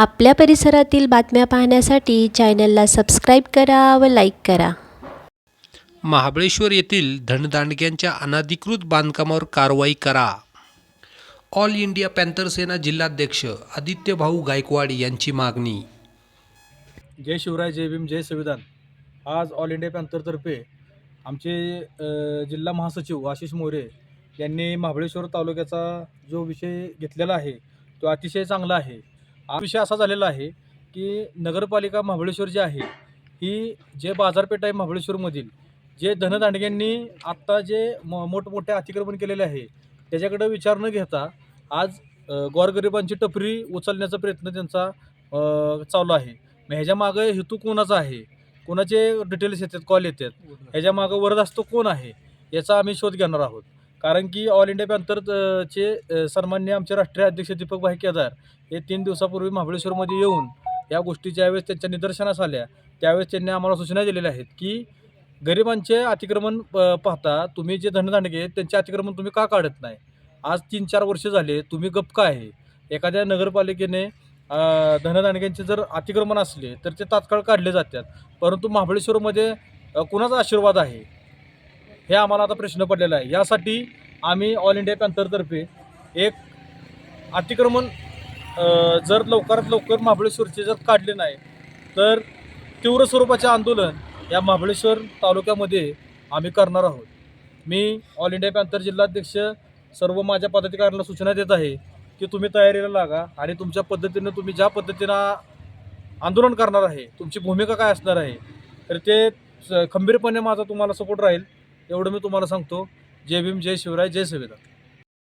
आपल्या परिसरातील बातम्या पाहण्यासाठी चॅनलला सबस्क्राईब करा व लाईक करा. महाबळेश्वर येथील धनदांडग्यांच्या अनधिकृत बांधकामावर कारवाई करा. ऑल इंडिया पॅन्थर सेना जिल्हाध्यक्ष आदित्य भाऊ गायकवाड यांची मागणी. जय शिवराय जय भीम जय संविधान. आज ऑल इंडिया पॅन्थरतर्फे आमचे अ, जिल्हा महासचिव आशिष मोरे यांनी महाबळेश्वर तालुक्याचा जो विषय घेतलेला आहे तो अतिशय चांगला आहे. हा विषय असा झालेला आहे की नगरपालिका महाबळेश्वर जी आहे ही जे बाजारपेठ आहे महाबळेश्वरमधील जे धनदांडग्यांनी आत्ता जे म मोठमोठे अतिक्रमण केलेले आहे त्याच्याकडे विचार न घेता आज गोरगरिबांची टपरी उचलण्याचा प्रयत्न त्यांचा चालू आहे. मग ह्याच्या मागं हेतू कोणाचा आहे? कोणाचे डिटेल्स येतात कॉल येतात? ह्याच्या मागं वरदास्त कोण आहे? याचा आम्ही शोध घेणार आहोत. कारण की ऑल इंडिया पॅन्थरचे सन्मान्य आमचे राष्ट्रीय अध्यक्ष दीपक भाई केदार हे तीन दिवसापूर्वी महाबळेश्वरमध्ये येऊन या गोष्टी ज्यावेळेस त्यांच्या निदर्शनास आल्या त्यावेळेस त्यांनी आम्हाला सूचना दिलेल्या आहेत की गरिबांचे अतिक्रमण पाहता तुम्ही जे धनदांडगे आहेत त्यांचे अतिक्रमण तुम्ही का काढत नाही? आज तीन चार वर्ष झाले तुम्ही गप्प का आहे? एखाद्या नगरपालिकेने धनदांडग्यांचे जर अतिक्रमण असले तर ते तात्काळ काढले जातात. परंतु महाबळेश्वरमध्ये कुणाचा आशीर्वाद आहे? हे आम्हाला आता प्रश्न पडलेला आहे. यासाठी आम्ही ऑल इंडिया पॅन्थरतर्फे एक अतिक्रमण जर लवकरात लवकर महाबळेश्वरचे जर काढले नाही तर तीव्र स्वरूपाचे आंदोलन या महाबळेश्वर तालुक्यामध्ये आम्ही करणार आहोत. मी ऑल इंडिया पॅन्थर जिल्हाध्यक्ष सर्व माझ्या पदाधिकाऱ्यांना सूचना देत आहे की तुम्ही तयारीला लागा आणि तुमच्या पद्धतीनं तुम्ही ज्या पद्धतीनं आंदोलन करणार आहे तुमची भूमिका काय असणार आहे तर ते स- खंबीरपणे माझा तुम्हाला सपोर्ट राहील. एवढं मी तुम्हाला सांगतो. जय भीम जय शिवराय जय संविधान.